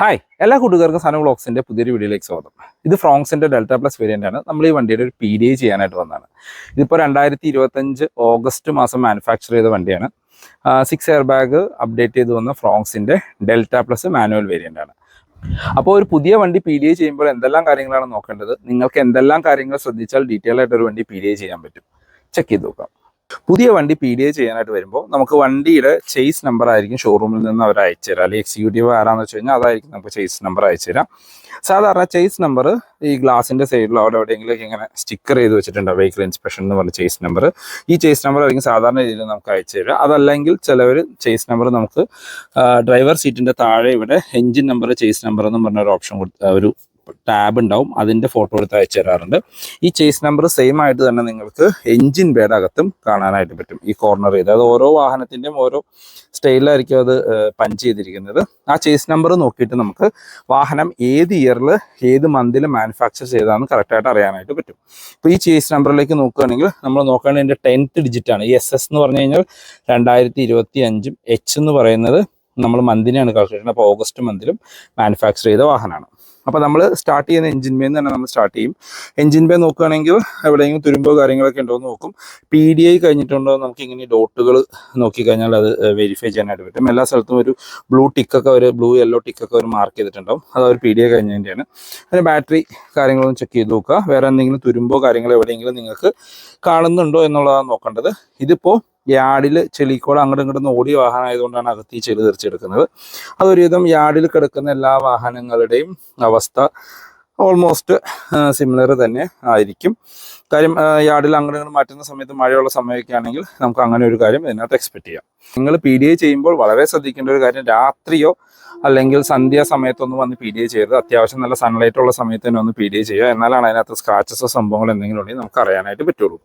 Hi എല്ലാ കൂട്ടുകാർക്കും സന വ്ളോഗ്സിന്റെ പുതിയൊരു വീഡിയോയിലേക്ക് സ്വാഗതം. ഇത് ഫ്രോങ്സിന്റെ ഡെൽറ്റ പ്ലസ് വേരിയന്റ് ആണ്. നമ്മൾ ഈ വണ്ടിയുടെ ഒരു പി ഡി ഐ ചെയ്യാനായിട്ട് വന്നതാണ്. ഇതിപ്പോൾ രണ്ടായിരത്തി ഇരുപത്തഞ്ച് ഓഗസ്റ്റ് മാസം മാനുഫാക്ചർ ചെയ്ത വണ്ടിയാണ്. സിക്സ് എയർ ബാഗ് അപ്ഡേറ്റ് ചെയ്ത് വന്ന ഫ്രോങ്സിന്റെ ഡെൽറ്റ പ്ലസ് മാനുവൽ വേരിയന്റ് ആണ്. അപ്പോൾ ഒരു പുതിയ വണ്ടി പി ഡി ഐ ചെയ്യുമ്പോൾ എന്തെല്ലാം കാര്യങ്ങളാണ് നോക്കേണ്ടത്? നിങ്ങൾക്ക് എന്തെല്ലാം കാര്യങ്ങൾ ശ്രദ്ധിച്ചാൽ ഡീറ്റെയിൽ ആയിട്ട് ഒരു വണ്ടി പി ഡി ഐ ചെയ്യാൻ പറ്റും? ചെക്ക് ചെയ്ത് നോക്കാം. പുതിയ വണ്ടി പി ഡി എ ചെയ്യാനായിട്ട് വരുമ്പോൾ നമുക്ക് വണ്ടിയുടെ ചെയ്സ് നമ്പർ ആയിരിക്കും ഷോറൂമിൽ നിന്ന് അവർ അയച്ചു തരാം. അല്ലെങ്കിൽ എക്സിക്യൂട്ടീവ് ആരാന്ന് വെച്ച് കഴിഞ്ഞാൽ അതായിരിക്കും നമുക്ക് ചെയ്സ് നമ്പർ അയച്ചു തരാം. സാധാരണ ചെയ്സ് നമ്പർ ഈ ഗ്ലാസിന്റെ സൈഡിലോ അവിടെ എവിടെയെങ്കിലും ഇങ്ങനെ സ്റ്റിക്കർ ചെയ്ത് വെച്ചിട്ടുണ്ട്? വെഹിക്കിൾ ഇൻസ്പെക്ഷൻ എന്ന് പറഞ്ഞ ചെയ്സ് നമ്പർ ഈ ചെയ്സ് നമ്പർ ആയിരിക്കും സാധാരണ രീതിയിൽ നമുക്ക് അയച്ചു തരിക അതല്ലെങ്കിൽ ചിലവർ ചെയ്സ് നമ്പർ നമുക്ക് ഡ്രൈവർ സീറ്റിന്റെ താഴെ ഇവിടെ എഞ്ചിൻ നമ്പർ ചെയ്സ് നമ്പർ എന്ന് പറഞ്ഞ ഒരു ഓപ്ഷൻ ഒരു ടാബ് ഉണ്ടാവും അതിന്റെ ഫോട്ടോ എടുത്ത് അയച്ചു തരാറുണ്ട്. ഈ ചേസ് നമ്പർ സെയിം ആയിട്ട് തന്നെ നിങ്ങൾക്ക് എൻജിൻ ബേഡ് അകത്തും കാണാനായിട്ട് പറ്റും ഈ കോർണർ ചെയ്ത് അത് ഓരോ വാഹനത്തിന്റെയും ഓരോ സ്റ്റൈലിലായിരിക്കും അത് പഞ്ച് ചെയ്തിരിക്കുന്നത്. ആ ചേസ് നമ്പർ നോക്കിയിട്ട് നമുക്ക് വാഹനം ഏത് ഇയറിൽ ഏത് മന്തിൽ മാനുഫാക്ചർ ചെയ്താന്ന് കറക്റ്റായിട്ട് അറിയാനായിട്ട് പറ്റും. ഇപ്പോൾ ഈ ചേസ് നമ്പറിലേക്ക് നോക്കുകയാണെങ്കിൽ നമ്മൾ നോക്കുകയാണെങ്കിൽ ടെൻത്ത് ഡിജിറ്റ് ആണ്. ഈ എസ് എസ് എന്ന് പറഞ്ഞു കഴിഞ്ഞാൽ രണ്ടായിരത്തി ഇരുപത്തി അഞ്ചും എച്ച് എന്ന് പറയുന്നത് നമ്മൾ മന്തിനെയാണ് കാൽക്കുലേഷൻ അപ്പോൾ ഓഗസ്റ്റ് മന്തിലും മാനുഫാക്ചർ ചെയ്ത വാഹനമാണ്. അപ്പോൾ നമ്മൾ സ്റ്റാർട്ട് ചെയ്യുന്ന എഞ്ചിൻ ബേ തന്നെ നമ്മൾ സ്റ്റാർട്ട് ചെയ്യും. എഞ്ചിൻ ബേ നോക്കുകയാണെങ്കിൽ എവിടെയെങ്കിലും തുരുമ്പോ കാര്യങ്ങളൊക്കെ ഉണ്ടോ എന്ന് നോക്കും. പി ഡി ഐ കഴിഞ്ഞിട്ടുണ്ടോ നമുക്ക് ഇങ്ങനെ ഡോട്ടുകൾ നോക്കിക്കഴിഞ്ഞാൽ അത് വെരിഫൈ ചെയ്യാനായിട്ട് പറ്റും. എല്ലാ സ്ഥലത്തും ഒരു ബ്ലൂ ടിക്കൊക്കെ ഒരു ബ്ലൂ യെല്ലോ ടിക്കൊക്കെ ഒരു മാർക്ക് ചെയ്തിട്ടുണ്ടാവും. അത് ഒരു പി ഡി ഐ കഴിഞ്ഞതിന്റെയാണ് അതിന് ബാറ്ററി കാര്യങ്ങളൊന്നും ചെക്ക് ചെയ്ത് നോക്കുക. വേറെ എന്തെങ്കിലും തുരുമ്പോ കാര്യങ്ങൾ എവിടെയെങ്കിലും നിങ്ങൾക്ക് കാണുന്നുണ്ടോ എന്നുള്ളതാണ് നോക്കേണ്ടത്. ഇതിപ്പോൾ യാർഡിൽ ചെളിക്കോട് അങ്ങോട്ടും ഇങ്ങോട്ടും ഓടിയ വാഹനം ആയതുകൊണ്ടാണ് അകത്ത് ഈ ചെളി തെറിച്ചെടുക്കുന്നത്. അതൊരുവിധം യാർഡിൽ കിടക്കുന്ന എല്ലാ വാഹനങ്ങളുടെയും അവസ്ഥ ഓൾമോസ്റ്റ് സിമിലർ തന്നെ ആയിരിക്കും. കാര്യം യാർഡിൽ അങ്ങോട്ട് മാറ്റുന്ന സമയത്ത് മഴയുള്ള സമയമൊക്കെ ആണെങ്കിൽ നമുക്ക് അങ്ങനെ ഒരു കാര്യം ഇതിനകത്ത് എക്സ്പെക്ട് ചെയ്യാം. നിങ്ങൾ പി ഡി ഐ ചെയ്യുമ്പോൾ വളരെ ശ്രദ്ധിക്കേണ്ട ഒരു കാര്യം രാത്രിയോ അല്ലെങ്കിൽ സന്ധ്യാ സമയത്തൊന്ന് വന്ന് പി ഡി എ ചെയ്യരുത്. അത്യാവശ്യം നല്ല സൺലൈറ്റ് ഉള്ള സമയത്ത് തന്നെ ഒന്ന് പി ഡി എ ചെയ്യുക. എന്നാലാണ് അതിനകത്ത് സ്ക്രാച്ചസോ സംഭവങ്ങൾ എന്തെങ്കിലും ഉണ്ടെങ്കിൽ നമുക്ക് അറിയാനായിട്ട് പറ്റുള്ളൂ.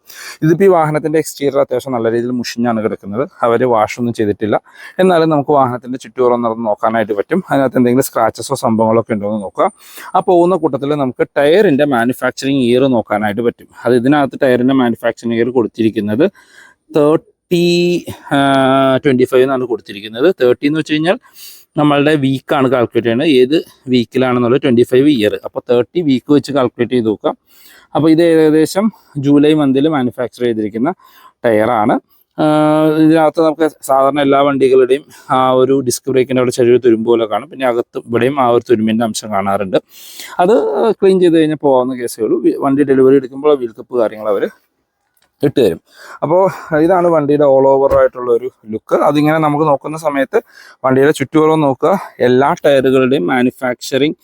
ഇതിപ്പോൾ ഈ വാഹനത്തിന്റെ എക്സ്റ്റീരിയർ അത്യാവശ്യം നല്ല രീതിയിൽ മുഷിഞ്ഞാണ് കിടക്കുന്നത്. അവർ വാഷൊന്നും ചെയ്തിട്ടില്ല. എന്നാലും നമുക്ക് വാഹനത്തിന്റെ ചുറ്റുപുറം നടന്ന് നോക്കാനായിട്ട് പറ്റും. അതിനകത്ത് എന്തെങ്കിലും സ്ക്രാച്ചസോ സംഭവങ്ങളൊക്കെ ഉണ്ടോ എന്ന് നോക്കുക. ആ പോകുന്ന കൂട്ടത്തിൽ നമുക്ക് ടയറിന്റെ മാനുഫാക്ചറിങ് ഇയർ നോക്കാനായിട്ട് പറ്റും. അത് ഇതിനകത്ത് ടയറിന്റെ മാനുഫാക്ചറിങ് ഇയർ കൊടുത്തിരിക്കുന്നത് തേർട്ടി ട്വന്റി ഫൈവ് എന്നാണ് കൊടുത്തിരിക്കുന്നത്. തേർട്ടി എന്ന് വെച്ച് കഴിഞ്ഞാൽ നമ്മളുടെ വീക്കാണ് കാൽക്കുലേറ്റ് ചെയ്യുന്നത് ഏത് വീക്കിലാണെന്നുള്ളത് ട്വന്റി ഫൈവ് ഇയർ അപ്പോൾ തേർട്ടി വീക്ക് വെച്ച് കാൽക്കുലേറ്റ് ചെയ്ത് നോക്കാം അപ്പോൾ ഇത് ഏകദേശം ജൂലൈ മന്തിൽ മാനുഫാക്ചർ ചെയ്തിരിക്കുന്ന ടയറാണ് ഇതിനകത്ത് നമുക്ക് സാധാരണ എല്ലാ വണ്ടികളുടെയും ആ ഒരു ഡിസ്ക് ബ്രേക്കിന്റെ അവിടെ ചെറിയൊരു തുരുമ്പ് പോലെ കാണും. പിന്നെ അകത്ത് ഇവിടെയും ആ ഒരു തുരുമ്പിന്റെ അംശം കാണാറുണ്ട്. അത് ക്ലീൻ ചെയ്ത് കഴിഞ്ഞാൽ പോകാവുന്ന കേസേ ഉള്ളൂ. വണ്ടി ഡെലിവറി എടുക്കുമ്പോൾ വീൽ കപ്പ് കാര്യങ്ങൾ അവർ ഇട്ട് തരും. അപ്പോൾ ഇതാണ് വണ്ടിയുടെ ഓൾ ഓവർ ആയിട്ടുള്ള ഒരു ലുക്ക് അതിങ്ങനെ നമുക്ക് നോക്കുന്ന സമയത്ത് വണ്ടിയുടെ ചുറ്റുപുറം നോക്കുക. എല്ലാ ടയറുകളുടെയും മാനുഫാക്ചറിങ്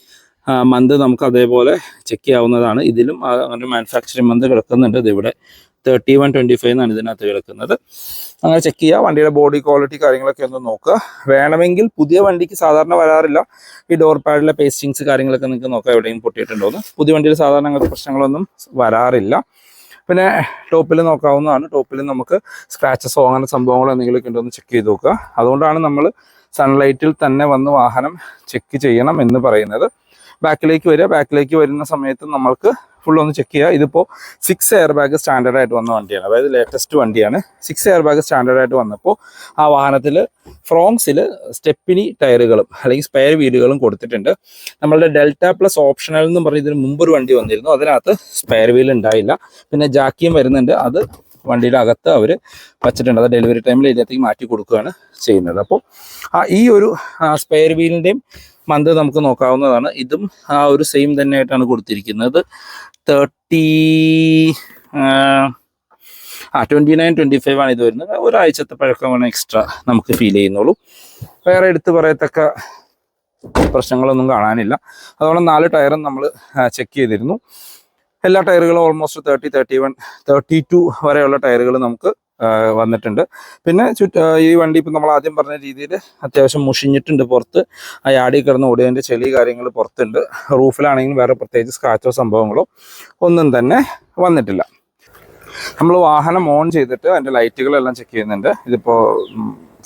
മന്ത് നമുക്ക് അതേപോലെ ചെക്ക് ചെയ്യാവുന്നതാണ്. ഇതിലും അങ്ങനെ മാനുഫാക്ചറിങ് മന്ത് കിടക്കുന്നുണ്ട്. ഇതിവിടെ തേർട്ടി വൺ ട്വന്റി ഫൈവ് എന്നാണ് ഇതിനകത്ത് കിടക്കുന്നത്. അങ്ങനെ ചെക്ക് ചെയ്യുക. വണ്ടിയുടെ ബോഡി ക്വാളിറ്റി കാര്യങ്ങളൊക്കെ ഒന്ന് നോക്കുക. വേണമെങ്കിൽ പുതിയ വണ്ടിക്ക് സാധാരണ വരാറില്ല. ഈ ഡോർ പാഡിലെ പേസ്റ്റിങ്സ് കാര്യങ്ങളൊക്കെ നിങ്ങൾക്ക് നോക്കാം. എവിടെയും പൊട്ടിയിട്ടുണ്ടോന്ന്. പുതിയ വണ്ടിയിൽ സാധാരണ അങ്ങനത്തെ പ്രശ്നങ്ങളൊന്നും വരാറില്ല. പിന്നെ ടോപ്പിൽ നോക്കാവുന്നതാണ്. ടോപ്പിൽ നമുക്ക് സ്ക്രാച്ചസോ അങ്ങനെ സംഭവങ്ങളോ എന്തെങ്കിലുമൊക്കെ ഉണ്ടോ എന്ന് ചെക്ക് ചെയ്ത് നോക്കുക. അതുകൊണ്ടാണ് നമ്മൾ സൺലൈറ്റിൽ തന്നെ വന്ന് വാഹനം ചെക്ക് ചെയ്യണം എന്ന് പറയുന്നത്. ബാക്കിലേക്ക് വരിക. ബാക്കിലേക്ക് വരുന്ന സമയത്ത് നമ്മൾക്ക് ഫുൾ ഒന്ന് ചെക്ക് ചെയ്യുക. ഇതിപ്പോൾ സിക്സ് എയർ ബാഗ് സ്റ്റാൻഡേർഡ് ആയിട്ട് വന്ന വണ്ടിയാണ്. അതായത് ലേറ്റസ്റ്റ് വണ്ടിയാണ്. സിക്സ് എയർ ബാഗ് സ്റ്റാൻഡേർഡ് ആയിട്ട് വന്നപ്പോൾ ആ വാഹനത്തിൽ ഫ്രോങ്സിൽ സ്റ്റെപ്പിനി ടയറുകളും അല്ലെങ്കിൽ സ്പെയർ വീലുകളും കൊടുത്തിട്ടുണ്ട്. നമ്മളുടെ ഡെൽറ്റ പ്ലസ് ഓപ്ഷണൽ എന്ന് പറഞ്ഞ ഇതിന് മുമ്പ് ഒരു വണ്ടി വന്നിരുന്നു. അതിനകത്ത് സ്പെയർ വീൽ ഉണ്ടായില്ല. പിന്നെ ജാക്കിയും വരുന്നുണ്ട്. അത് വണ്ടിയുടെ അകത്ത് അവർ വച്ചിട്ടുണ്ട്. അത് ഡെലിവറി ടൈമിൽ ഇതിനകത്തേക്ക് മാറ്റി കൊടുക്കുകയാണ് ചെയ്യുന്നത്. അപ്പോൾ ആ ഈ ഒരു സ്പെയർ വീലിന്റെയും മന്ത് നമുക്ക് നോക്കാവുന്നതാണ്. ഇതും ആ ഒരു സെയിം തന്നെ ആയിട്ടാണ് കൊടുത്തിരിക്കുന്നത്. തേർട്ടി ആ ട്വന്റി നയൻ ട്വന്റി ഫൈവ് ആണ് ഇത് വരുന്നത്. ഒരാഴ്ചത്തെ പഴക്കമാണ് എക്സ്ട്രാ നമുക്ക് ഫീൽ ചെയ്യുന്നുള്ളൂ. വേറെ എടുത്തു പറയത്തക്ക പ്രശ്നങ്ങളൊന്നും കാണാനില്ല. അതുകൊണ്ട് നാല് ടയറും നമ്മൾ ചെക്ക് ചെയ്തിരുന്നു. എല്ലാ ടയറുകളും almost thirty thirty one thirty two വരെയുള്ള ടയറുകൾ നമുക്ക് വന്നിട്ടുണ്ട്. പിന്നെ ഈ വണ്ടി ഇപ്പം നമ്മൾ ആദ്യം പറഞ്ഞ രീതിയിൽ അത്യാവശ്യം മുഷിഞ്ഞിട്ടുണ്ട് പുറത്ത്. ആ യാടി കിടന്ന് ഓടിയതിന്റെ ചെളി കാര്യങ്ങൾ പുറത്തുണ്ട്. റൂഫിലാണെങ്കിലും വേറെ പ്രത്യേകിച്ച് സ്ക്രാച്ചോ സംഭവങ്ങളോ ഒന്നും തന്നെ വന്നിട്ടില്ല. നമ്മൾ വാഹനം ഓൺ ചെയ്തിട്ട് അതിന്റെ ലൈറ്റുകളെല്ലാം ചെക്ക് ചെയ്യുന്നുണ്ട്. ഇതിപ്പോൾ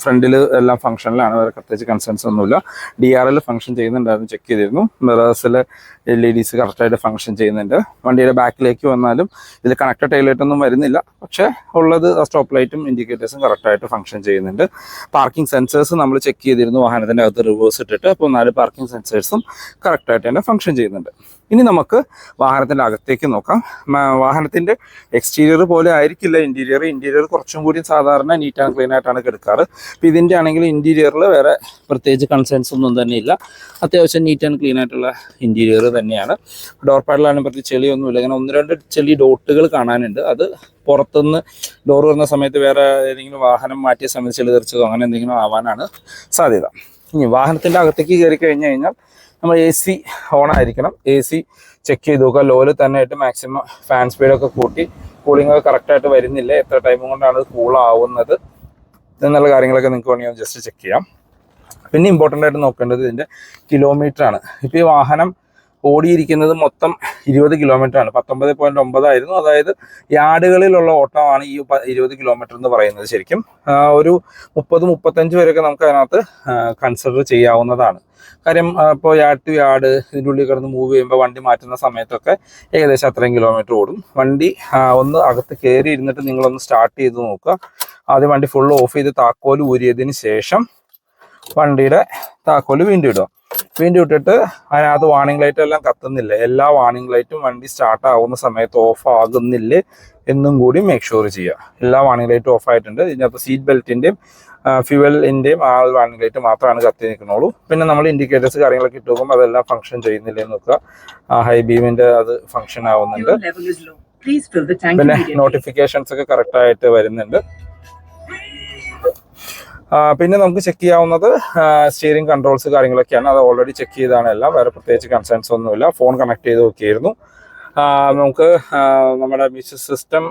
ഫ്രണ്ടിൽ എല്ലാം ഫംഗ്ഷനിലാണ് വേറെ പ്രത്യേകിച്ച് കൺസേൺസ് ഒന്നുമില്ല. ഡി ആർ എൽ ഫംഗ്ഷൻ ചെയ്യുന്നുണ്ടായിരുന്നു. ചെക്ക് ചെയ്തിരുന്നു. മിറേഴ്സിൽ എൽ ഇ ഡിസ് കറക്റ്റായിട്ട് ഫംഗ്ഷൻ ചെയ്യുന്നുണ്ട്. വണ്ടിയുടെ ബാക്കിലേക്ക് വന്നാലും ഇതിൽ കണക്റ്റഡ് ടൈലൈറ്റൊന്നും വരുന്നില്ല. പക്ഷേ ഉള്ളത് സ്റ്റോപ്പ് ലൈറ്റും ഇൻഡിക്കേറ്റേഴ്സും കറക്റ്റായിട്ട് ഫംഗ്ഷൻ ചെയ്യുന്നുണ്ട്. പാർക്കിംഗ് സെൻസേഴ്സ് നമ്മൾ ചെക്ക് ചെയ്തിരുന്നു. വാഹനത്തിന്റെ അകത്ത് റിവേഴ്സ് ഇട്ടിട്ട്. അപ്പോൾ നാല് പാർക്കിംഗ് സെൻസേഴ്സും കറക്റ്റായിട്ട് തന്നെ ഫംഗ്ഷൻ ചെയ്യുന്നുണ്ട്. ഇനി നമുക്ക് വാഹനത്തിന്റെ അകത്തേക്ക് നോക്കാം. വാഹനത്തിന്റെ എക്സ്റ്റീരിയർ പോലെ ആയിരിക്കില്ല. ഇന്റീരിയർ ഇന്റീരിയർ കുറച്ചും കൂടി സാധാരണ നീറ്റ് ആൻഡ് ക്ലീൻ ആയിട്ടാണ് കിടക്കാറ്. അപ്പോൾ ഇതിന്റെ ആണെങ്കിൽ ഇന്റീരിയറിൽ വേറെ പ്രത്യേകിച്ച് കൺസേൺസ് ഒന്നും തന്നെ ഇല്ല. അത്യാവശ്യം നീറ്റ് ആൻഡ് ക്ലീൻ ആയിട്ടുള്ള ഇന്റീരിയർ തന്നെയാണ്. ഡോർ പാഡിലാണ് പ്രത്യേകിച്ച് ചെളിയൊന്നുമില്ല. ഇങ്ങനെ ഒന്ന് രണ്ട് ചെളി ഡോട്ടുകൾ കാണാനുണ്ട്. അത് പുറത്തുനിന്ന് ഡോർ വരുന്ന സമയത്ത് വേറെ ഏതെങ്കിലും വാഹനം മാറ്റിയ സമയത്ത് ചെളി തെറിച്ചതോ അങ്ങനെ എന്തെങ്കിലും ആവാനാണ് സാധ്യത. ഇനി വാഹനത്തിന്റെ അകത്തേക്ക് കയറി കഴിഞ്ഞു കഴിഞ്ഞാൽ നമ്മൾ എ സി ഓൺ ആയിരിക്കണം എ സി ചെക്ക് ചെയ്ത് നോക്കുക. ലോയിൽ തന്നെ ആയിട്ട് മാക്സിമം ഫാൻ സ്പീഡൊക്കെ കൂട്ടി കൂളിംഗ് ഒക്കെ കറക്റ്റായിട്ട് വരുന്നില്ല. എത്ര ടൈം കൊണ്ടാണ് കൂൾ ആവുന്നത്? എന്നുള്ള കാര്യങ്ങളൊക്കെ നിങ്ങൾക്ക് വേണമെങ്കിൽ ജസ്റ്റ് ചെക്ക് ചെയ്യാം. പിന്നെ ഇമ്പോർട്ടന്റ് ആയിട്ട് നോക്കേണ്ടത് ഇതിന്റെ കിലോമീറ്റർ ആണ്. ഇപ്പോൾ ഈ വാഹനം ഓടിയിരിക്കുന്നത് മൊത്തം ഇരുപത് കിലോമീറ്റർ ആണ് പത്തൊമ്പത് പോയിന്റ് ഒമ്പതായിരുന്നു. അതായത് യാർഡുകളിലുള്ള ഓട്ടമാണ് ഈ ഇരുപത് കിലോമീറ്റർ എന്ന് പറയുന്നത് ശരിക്കും. ഒരു മുപ്പത് മുപ്പത്തഞ്ച് വരെയൊക്കെ നമുക്ക് അതിനകത്ത് കൺസിഡർ ചെയ്യാവുന്നതാണ്. കാര്യം ഇപ്പോൾ യാർഡ് ടു യാർഡ് ഇതിന്റെ ഉള്ളിൽ കിടന്ന് മൂവ് ചെയ്യുമ്പോൾ വണ്ടി മാറ്റുന്ന സമയത്തൊക്കെ ഏകദേശം അത്രയും കിലോമീറ്റർ ഓടും. വണ്ടി ഒന്ന് അകത്ത് കയറി ഇരുന്നിട്ട് നിങ്ങളൊന്ന് സ്റ്റാർട്ട് ചെയ്ത് നോക്കുക. ആദ്യം വണ്ടി ഫുൾ ഓഫ് ചെയ്ത് താക്കോൽ ഊരിയതിന് ശേഷം വണ്ടിയുടെ താക്കോൽ വീണ്ടും ഇടുക. വീണ്ടും ഇട്ടിട്ട് അതിനകത്ത് വാണിംഗ് ലൈറ്റ് എല്ലാം കത്തുന്നില്ല. എല്ലാ വാണിംഗ് ലൈറ്റും വണ്ടി സ്റ്റാർട്ട് ആവുന്ന സമയത്ത് ഓഫ് ആകുന്നില്ല എന്നും കൂടി മേക്ക് ഷുവർ ചെയ്യുക എല്ലാ വാണിംഗ് ലൈറ്റും ഓഫ് ആയിട്ടുണ്ട്. ഇതിനകത്ത് സീറ്റ് ബെൽറ്റിന്റെയും ഫ്യൂവലിന്റെയും ആ വാണിംഗ് ലൈറ്റ് മാത്രമാണ് കത്തി നിൽക്കുന്നുള്ളൂ പിന്നെ നമ്മൾ ഇൻഡിക്കേറ്റേഴ്സ് കാര്യങ്ങളൊക്കെ ഇട്ട് നോക്കുമ്പോൾ അതെല്ലാം ഫംഗ്ഷൻ ചെയ്യുന്നില്ല എന്ന് നോക്കുക. ഹൈ ബീമിന്റെ അത് ഫംഗ്ഷൻ ആവുന്നുണ്ട്. പിന്നെ നോട്ടിഫിക്കേഷൻസ് ഒക്കെ കറക്റ്റ് ആയിട്ട് വരുന്നുണ്ട്. പിന്നെ നമുക്ക് ചെക്ക് ചെയ്യാവുന്നത് സ്റ്റിയറിംഗ് കൺട്രോൾസ് കാര്യങ്ങളൊക്കെയാണ്. അത് ഓൾറെഡി ചെക്ക് ചെയ്താണ് എല്ലാം. വേറെ പ്രത്യേകിച്ച് കൺസേൺസ് ഒന്നുമില്ല. ഫോൺ കണക്ട് ചെയ്ത് നോക്കിയിരുന്നു. ആ, നമുക്ക് നമ്മുടെ music system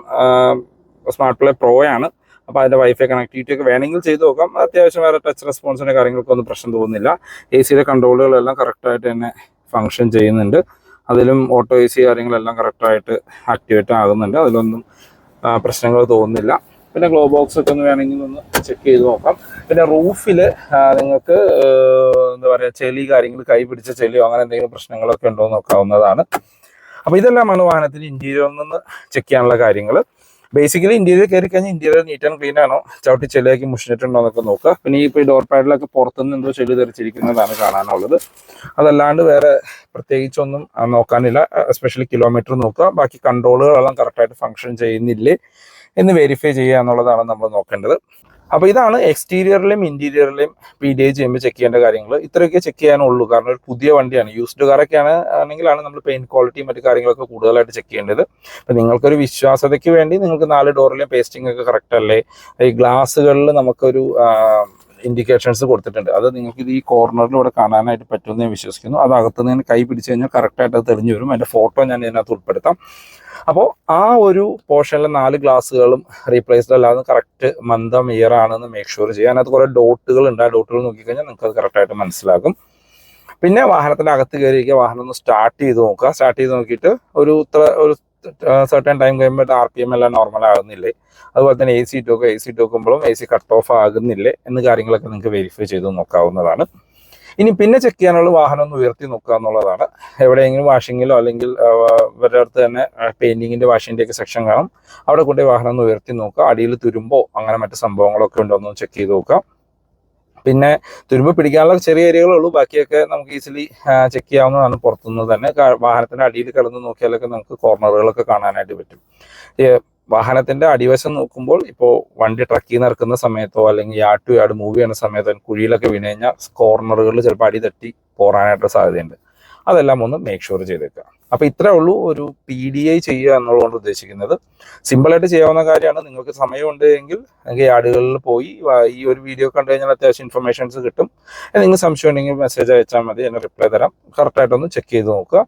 smart play pro ആണ്. അപ്പോൾ അതിന്റെ വൈഫൈ കണക്ടിവിറ്റി ഒക്കെ വേണമെങ്കിൽ ചെയ്ത് നോക്കാം. അത്യാവശ്യം വേറെ ടച്ച് റെസ്പോൺസിന്റെ കാര്യങ്ങൾക്കൊന്നും പ്രശ്നം തോന്നുന്നില്ല. എ സിയുടെ കൺട്രോളുകളെല്ലാം കറക്റ്റായിട്ട് തന്നെ ഫങ്ഷൻ ചെയ്യുന്നുണ്ട്. അതിലും ഓട്ടോ എ സി കാര്യങ്ങളെല്ലാം കറക്റ്റായിട്ട് ആക്ടിവേറ്റ് ആകുന്നുണ്ട്. അതിലൊന്നും പ്രശ്നങ്ങൾ തോന്നുന്നില്ല. പിന്നെ ഗ്ലോ ബോക്സ് ഒക്കെ ഒന്ന് വേണമെങ്കിൽ ഒന്ന് ചെക്ക് ചെയ്ത് നോക്കാം. പിന്നെ റൂഫിൽ നിങ്ങൾക്ക് എന്താ പറയുക ചെളി കാര്യങ്ങൾ കൈ പിടിച്ച ചെളിയോ അങ്ങനെ എന്തെങ്കിലും പ്രശ്നങ്ങളൊക്കെ ഉണ്ടോ നോക്കാവുന്നതാണ്. അപ്പോൾ ഇതെല്ലാമാണ് വാഹനത്തിന് ഇന്റീരിയറിൽ നിന്ന് ചെക്ക് ചെയ്യാനുള്ള കാര്യങ്ങൾ ബേസിക്കലി ഇന്റീരിയർ കയറി കഴിഞ്ഞാൽ ഇന്റീരിയർ നീറ്റ് ആൻഡ് ക്ലീൻ ആണോ? ചവിട്ടി ചെളിയാക്കി മുഷിഞ്ഞിട്ടുണ്ടോ എന്നൊക്കെ നോക്കുക. പിന്നെ ഇപ്പോൾ ഈ ഡോർ പാഡിലൊക്കെ പുറത്തുനിന്ന് എന്തോ ചെളി തെറിച്ചിരിക്കുന്നതാണ് കാണാനുള്ളത്. അതല്ലാണ്ട് വേറെ പ്രത്യേകിച്ചൊന്നും നോക്കാനില്ല. എസ്പെഷ്യലി കിലോമീറ്റർ നോക്കുക. ബാക്കി കൺട്രോളുകളെല്ലാം കറക്റ്റായിട്ട് ഫങ്ഷൻ ചെയ്യുന്നില്ലേ? എന്ന് വെരിഫൈ ചെയ്യുക എന്നുള്ളതാണ് നമ്മൾ നോക്കേണ്ടത്. അപ്പോൾ ഇതാണ് എക്സ്റ്റീരിയറിലെയും ഇന്റീരിയറിലെയും പി ഡി ഐ ചെയ്യുമ്പോൾ ചെക്ക് ചെയ്യേണ്ട കാര്യങ്ങൾ ഇത്രയൊക്കെ ചെക്ക് ചെയ്യാനുള്ളൂ. കാരണം ഒരു പുതിയ വണ്ടിയാണ്. യൂസ്ഡ് കാറൊക്കെയാണ് ആണെങ്കിലാണ് നമ്മൾ പെയിന്റ് ക്വാളിറ്റി മറ്റു കാര്യങ്ങളൊക്കെ കൂടുതലായിട്ട് ചെക്ക് ചെയ്യേണ്ടത്. അപ്പം നിങ്ങൾക്കൊരു വിശ്വാസതയ്ക്ക് വേണ്ടി നിങ്ങൾക്ക് നാല് ഡോറിലെയും പേസ്റ്റിംഗ് ഒക്കെ കറക്റ്റ് അല്ലേ? ഈ ഗ്ലാസ്സുകളിൽ നമുക്കൊരു ഇൻഡിക്കേഷൻസ് കൊടുത്തിട്ടുണ്ട്. അത് നിങ്ങൾക്ക് ഇത് ഈ കോർണറിൽ കാണാനായിട്ട് പറ്റുമെന്ന് ഞാൻ വിശ്വസിക്കുന്നു. അത് അകത്ത് നിന്ന് കൈ പിടിച്ച് കഴിഞ്ഞാൽ കറക്റ്റായിട്ട് അത് തെളിഞ്ഞു വരും. അതിന്റെ ഫോട്ടോ ഞാൻ ഇതിനകത്ത് ഉൾപ്പെടുത്താം. അപ്പോൾ ആ ഒരു പോർഷനിലെ നാല് ഗ്ലാസ്സുകളും റീപ്ലേസ്ഡ് അല്ലാതെ കറക്റ്റ് മന്ദം ഇയർ ആണെന്ന് മേക്ക് ഷുവർ ചെയ്യുക അതിനകത്ത് കുറേ ഡോട്ടുകൾ ഉണ്ട്. ആ ഡോട്ടുകൾ നോക്കിക്കഴിഞ്ഞാൽ നിങ്ങൾക്ക് അത് കറക്റ്റായിട്ട് മനസ്സിലാകും. പിന്നെ വാഹനത്തിന്റെ അകത്ത് കയറിയിരിക്കുക വാഹനം ഒന്ന് സ്റ്റാർട്ട് ചെയ്ത് നോക്കുക. സ്റ്റാർട്ട് ചെയ്ത് നോക്കിയിട്ട് ഒരു ഇത്ര ഒരു സർട്ടൻ ടൈം കഴിയുമ്പോൾ ആർ പി എം എല്ലാം നോർമൽ ആകുന്നില്ലേ? അതുപോലെ തന്നെ എ സി ടോക്ക് എ സി ടോക്കുമ്പോഴും എ സി കട്ട് ഓഫ് ആകുന്നില്ലേ എന്ന കാര്യങ്ങളൊക്കെ നിങ്ങൾക്ക് വെരിഫൈ ചെയ്ത് നോക്കാവുന്നതാണ്. ഇനി പിന്നെ ചെക്ക് ചെയ്യാനുള്ള വാഹനം ഒന്ന് ഉയർത്തി നോക്കുക എന്നുള്ളതാണ്. എവിടെയെങ്കിലും വാഷിങ്ങിലോ അല്ലെങ്കിൽ ഇവരുടെ അടുത്ത് തന്നെ പെയിന്റിങ്ങിന്റെ വാഷിങ്ങിന്റെ ഒക്കെ സെക്ഷൻ കാണും. അവിടെ കൊണ്ടുപോയി വാഹനം ഒന്ന് ഉയർത്തി നോക്കുക. അടിയിൽ തുരുമ്പോ അങ്ങനെ മറ്റു സംഭവങ്ങളൊക്കെ ഉണ്ടോ എന്ന് ചെക്ക് ചെയ്ത് നോക്കാം പിന്നെ തുരുമ്പ് പിടിക്കാനുള്ള ചെറിയ ഏരിയകളേ ഉള്ളൂ. ബാക്കിയൊക്കെ നമുക്ക് ഈസിലി ചെക്ക് ചെയ്യാവുന്നതാണ് പുറത്തുനിന്ന് തന്നെ. വാഹനത്തിന്റെ അടിയിൽ കിടന്ന് നോക്കിയാലൊക്കെ നമുക്ക് കോർണറുകളൊക്കെ കാണാനായിട്ട് പറ്റും. വാഹനത്തിന്റെ അടിവശം നോക്കുമ്പോൾ ഇപ്പോൾ വണ്ടി ട്രക്കിൽ നിന്ന് ഇറക്കുന്ന സമയത്തോ അല്ലെങ്കിൽ യാഡ് ടു യാഡ് മൂവ് ചെയ്യുന്ന സമയത്തോ കുഴിയിലൊക്കെ വീണ് കഴിഞ്ഞാൽ കോർണറുകളിൽ ചിലപ്പോൾ അടി തട്ടി പോറാനായിട്ടുള്ള സാധ്യതയുണ്ട്. അതെല്ലാം ഒന്ന് മേക്ക് ഷുവർ ചെയ്തേക്കുക. അപ്പൊ ഇത്രേ ഉള്ളൂ ഒരു പി ഡി ഐ ചെയ്യുക എന്നുള്ളതുകൊണ്ട് ഉദ്ദേശിക്കുന്നത്. സിമ്പിളായിട്ട് ചെയ്യാവുന്ന കാര്യമാണ്. നിങ്ങൾക്ക് സമയമുണ്ട് എങ്കിൽ യാർഡുകളിൽ പോയി ഈ ഒരു വീഡിയോ കണ്ടു കഴിഞ്ഞാൽ അത്യാവശ്യം ഇൻഫർമേഷൻസ് കിട്ടും. നിങ്ങൾക്ക് സംശയം ഉണ്ടെങ്കിൽ മെസ്സേജ് അയച്ചാൽ മതി. എന്നെ റിപ്ലൈ തരാം. കറക്റ്റായിട്ടൊന്ന് ചെക്ക് ചെയ്ത് നോക്കുക.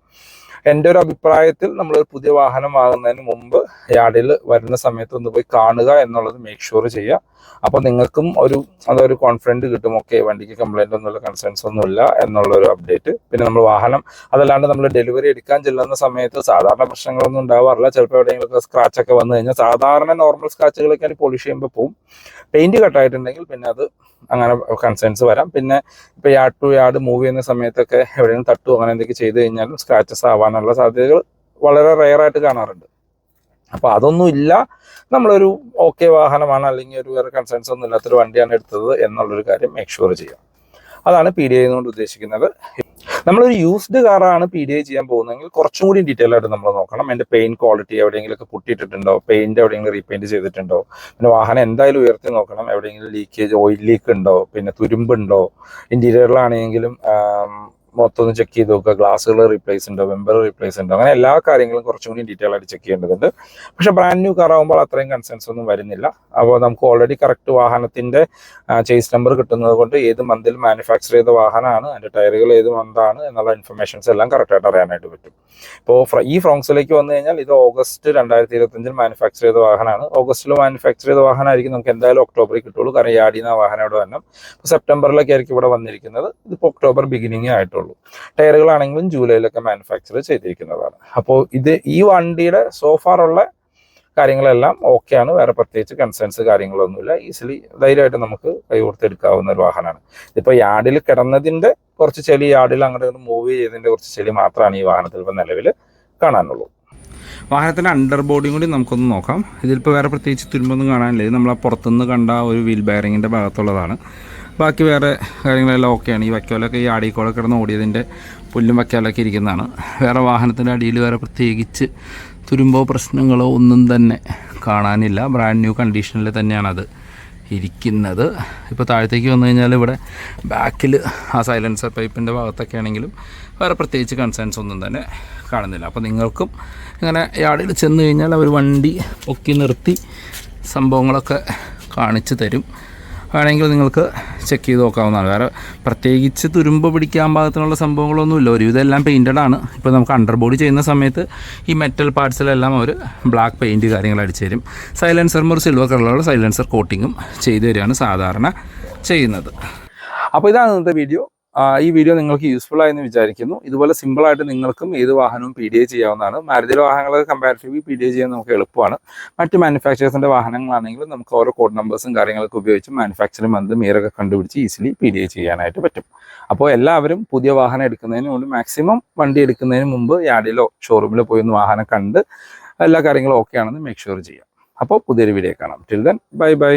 എന്റെ ഒരു അഭിപ്രായത്തിൽ നമ്മൾ ഒരു പുതിയ വാഹനം വാങ്ങുന്നതിന് മുമ്പ് യാർഡിൽ വരുന്ന സമയത്ത് ഒന്ന് പോയി കാണുക എന്നുള്ളത് മേക്ക് ഷുവർ ചെയ്യുക. അപ്പോൾ നിങ്ങൾക്കും ഒരു അതൊരു കോൺഫിഡന്റ് കിട്ടും. ഓക്കെ വണ്ടിക്ക് കംപ്ലൈന്റ് ഒന്നുമില്ല കൺസേൺസ് ഒന്നുമില്ല എന്നുള്ള ഒരു അപ്ഡേറ്റ് പിന്നെ നമ്മൾ വാഹനം അതല്ലാണ്ട് നമ്മൾ ഡെലിവറി എടുക്കാൻ ചെല്ലുന്ന സമയത്ത് സാധാരണ പ്രശ്നങ്ങളൊന്നും ഉണ്ടാവാറില്ല. ചിലപ്പോൾ എവിടെയെങ്കിലും സ്ക്രാച്ച് ഒക്കെ വന്നു കഴിഞ്ഞാൽ സാധാരണ നോർമൽ സ്ക്രാച്ചുകളൊക്കെ പോളിഷ് ചെയ്യുമ്പോൾ പോവും. പെയിന്റ് കട്ടായിട്ടുണ്ടെങ്കിൽ പിന്നെ അത് അങ്ങനെ കൺസേൺസ് വരാം. പിന്നെ ഇപ്പോൾ യാർഡ് ടു യാർഡ് മൂവ് ചെയ്യുന്ന സമയത്തൊക്കെ എവിടെയെങ്കിലും തട്ടു അങ്ങനെ എന്തൊക്കെ ചെയ്ത് കഴിഞ്ഞാലും സ്ക്രാച്ചസ് ആവാനുള്ള സാധ്യതകൾ വളരെ റെയർ ആയിട്ട് കാണാറുണ്ട്. അപ്പോൾ അതൊന്നും ഇല്ല. നമ്മളൊരു ഓക്കെ വാഹനമാണ് അല്ലെങ്കിൽ ഒരു വേറെ കൺസേൺസ് ഒന്നും ഇല്ലാത്തൊരു വണ്ടിയാണ് എടുത്തത് എന്നുള്ളൊരു കാര്യം മേക്ക് ഷുവർ ചെയ്യാം. അതാണ് പി ഡി ഐ കൊണ്ട് ഉദ്ദേശിക്കുന്നത്. നമ്മളൊരു യൂസ്ഡ് കാറാണ് പി ഡി ഐ ചെയ്യാൻ പോകുന്നതെങ്കിൽ കുറച്ചും കൂടി ഡീറ്റെയിൽ ആയിട്ട് നമ്മൾ നോക്കണം. എന്റെ പെയിന്റ് ക്വാളിറ്റി എവിടെയെങ്കിലും ഒക്കെ പൊട്ടിയിട്ടിട്ടുണ്ടോ? പെയിന്റ് എവിടെയെങ്കിലും റീപെയിന്റ് ചെയ്തിട്ടുണ്ടോ? പിന്നെ വാഹനം എന്തായാലും ഉയർത്തി നോക്കണം. എവിടെയെങ്കിലും ലീക്കേജ് ഓയിൽ ലീക്ക് ഉണ്ടോ? പിന്നെ തുരുമ്പുണ്ടോ? ഇന്റീരിയറിലാണെങ്കിലും മൊത്തം ചെക്ക് ചെയ്ത് നോക്കുക. ഗ്ലാസ്സുകൾ റീപ്ലേസ് ഉണ്ടോ? വെമ്പർ റീപ്ലേസ് ഉണ്ടോ? അങ്ങനെ എല്ലാ കാര്യങ്ങളും കുറച്ചും കൂടി ഡീറ്റെയിൽ ആയിട്ട് ചെക്ക് ചെയ്യേണ്ടതുണ്ട്. പക്ഷെ ബ്രാൻഡ് ന്യൂ കാർ ആകുമ്പോൾ അത്രയും കൺസേൺസ് ഒന്നും വരുന്നില്ല. അപ്പോൾ നമുക്ക് ഓൾറെഡി കറക്റ്റ് വാഹനത്തിന്റെ ചേസ് നമ്പർ കിട്ടുന്നത് കൊണ്ട് ഏത് മന്തിൽ മാനുഫാക്ചർ ചെയ്ത വാഹനമാണ് അതിന്റെ ടയറുകൾ ഏത് മന്താണ് എന്നുള്ള ഇൻഫർമേഷൻസ് എല്ലാം കറക്റ്റായിട്ട് അറിയാനായിട്ട് പറ്റും. ഇപ്പോൾ ഈ ഫ്രോങ്സിലേക്ക് വന്നു കഴിഞ്ഞാൽ ഇത് ഓഗസ്റ്റ് രണ്ടായിരത്തി ഇരുപത്തഞ്ചിൽ മാനുഫാക്ചർ ചെയ്ത വാഹനമാണ്. ഓഗസ്റ്റിൽ മാനുഫാക്ചർ ചെയ്ത വാഹനമായിരിക്കും നമുക്ക് എന്തായാലും ഒക്ടോബറിൽ കിട്ടുള്ളൂ കാരണം യാഡിന വാഹനം ഇവിടെ വരണം. സെപ്റ്റംബറിലൊക്കെ ആയിരിക്കും ഇവിടെ വന്നിരിക്കുന്നത്. ഇതിപ്പോൾ ഒക്ടോബർ ബിഗിനിങ് ആയിട്ടുള്ളൂ. ടയറുകളാണെങ്കിലും ജൂലൈയിലൊക്കെ മാനുഫാക്ചർ ചെയ്തിരിക്കുന്നതാണ്. അപ്പോൾ ഇത് ഈ വണ്ടിയുടെ സോഫാർ ഉള്ള കാര്യങ്ങളെല്ലാം ഓക്കെയാണ് വേറെ പ്രത്യേകിച്ച് കൺസേൺസ് കാര്യങ്ങളൊന്നുമില്ല. ഈസിലി ധൈര്യമായിട്ട് നമുക്ക് കൈകൊടുത്തെടുക്കാവുന്ന ഒരു വാഹനമാണ്. ഇതിപ്പോൾ യാർഡിൽ കിടന്നതിന്റെ കുറച്ച് ചെളി യാർഡിൽ അങ്ങോട്ട് മൂവ് ചെയ്തതിന്റെ കുറച്ച് ചെളി മാത്രമാണ് ഈ വാഹനത്തിൽ ഇപ്പോൾ നിലവിൽ കാണാനുള്ളൂ. വാഹനത്തിന്റെ അണ്ടർ ബോഡിയും കൂടി നമുക്കൊന്ന് നോക്കാം. ഇതിലിപ്പോൾ വേറെ പ്രത്യേകിച്ച് തുരുമ്പൊന്നും കാണാനില്ല. ഇത് നമ്മൾ പുറത്തുനിന്ന് കണ്ട ഒരു വീൽ ബെയറിങ്ങിന്റെ ഭാഗത്തുള്ളതാണ്. ബാക്കി വേറെ കാര്യങ്ങളെല്ലാം ഓക്കെയാണ്. ഈ വയ്ക്കോലൊക്കെ ഈ ആടിക്കോളെ കിടന്ന് ഓടിയതിന്റെ പുല്ലും വയ്ക്കാലൊക്കെ ഇരിക്കുന്നതാണ്. വേറെ വാഹനത്തിന്റെ അടിയിൽ വേറെ പ്രത്യേകിച്ച് തുരുമ്പോ പ്രശ്നങ്ങളോ ഒന്നും തന്നെ കാണാനില്ല. ബ്രാൻഡ് ന്യൂ കണ്ടീഷനിൽ തന്നെയാണത് ഇരിക്കുന്നത്. ഇപ്പോൾ താഴത്തേക്ക് വന്നു കഴിഞ്ഞാൽ ഇവിടെ ബാക്കിൽ ആ സൈലൻസർ പൈപ്പിന്റെ ഭാഗത്തൊക്കെ ആണെങ്കിലും വേറെ പ്രത്യേകിച്ച് കൺസേൺസ് ഒന്നും തന്നെ കാണുന്നില്ല. അപ്പോൾ നിങ്ങൾക്കും ഇങ്ങനെ യാർഡിൽ ചെന്ന് കഴിഞ്ഞാൽ അവർ വണ്ടി പൊക്കി നിർത്തി സംഭവങ്ങളൊക്കെ കാണിച്ചു തരും. വേണമെങ്കിൽ നിങ്ങൾക്ക് ചെക്ക് ചെയ്ത് നോക്കാവുന്നതാണ്. വേറെ പ്രത്യേകിച്ച് തുരുമ്പ് പിടിക്കാൻ പാകത്തിനുള്ള സംഭവങ്ങളൊന്നുമില്ല. ഒരു എല്ലാം പെയിന്റഡ് ആണ്. ഇപ്പോൾ നമുക്ക് അണ്ടർ ബോഡി ചെയ്യുന്ന സമയത്ത് ഈ മെറ്റൽ പാർട്സിലെല്ലാം അവർ ബ്ലാക്ക് പെയിന്റ് കാര്യങ്ങൾ അടിച്ചു തരും സൈലൻസർ ഒരു സിൽവർ കളറുള്ള സൈലൻസർ കോട്ടിങ്ങും ചെയ്തു തരികയാണ് സാധാരണ ചെയ്യുന്നത്. അപ്പോൾ ഇതാണ് ഇന്നത്തെ വീഡിയോ ഈ വീഡിയോ നിങ്ങൾക്ക് യൂസ്ഫുൾ ആയെന്ന് വിചാരിക്കുന്നു. ഇതുപോലെ സിമ്പിളായിട്ട് നിങ്ങൾക്കും ഏത് വാഹനവും പി ഡി എ ചെയ്യാവുന്നതാണ്. മാരുതിയുടെ വാഹനങ്ങളൊക്കെ കമ്പാരിറ്റീവ്ലി പി ഡി എ ചെയ്യാൻ നമുക്ക് എളുപ്പമാണ്. മറ്റ് മാനുഫാക്ചേഴ്സിന്റെ വാഹനങ്ങളാണെങ്കിലും നമുക്ക് ഓരോ കോഡ് നമ്പേഴ്സും കാര്യങ്ങളൊക്കെ ഉപയോഗിച്ച് മാനുഫാക്ചറിംഗ് മന്ത് മീറൊക്കെ കണ്ടുപിടിച്ച് ഈസിലി പി ഡി എ ചെയ്യാനായിട്ട് പറ്റും. അപ്പോൾ എല്ലാവരും പുതിയ വാഹനം എടുക്കുന്നതിന് മുമ്പ് മാക്സിമം വണ്ടി എടുക്കുന്നതിന് മുമ്പ് യാർഡിലോ ഷോറൂമിലോ പോയി ഒന്ന് വാഹനം കണ്ട് എല്ലാ കാര്യങ്ങളും ഓക്കെ ആണെന്ന് മേക്ക് ഷുവർ ചെയ്യാം. അപ്പോൾ പുതിയൊരു വീഡിയോ കാണാം. Till then bye bye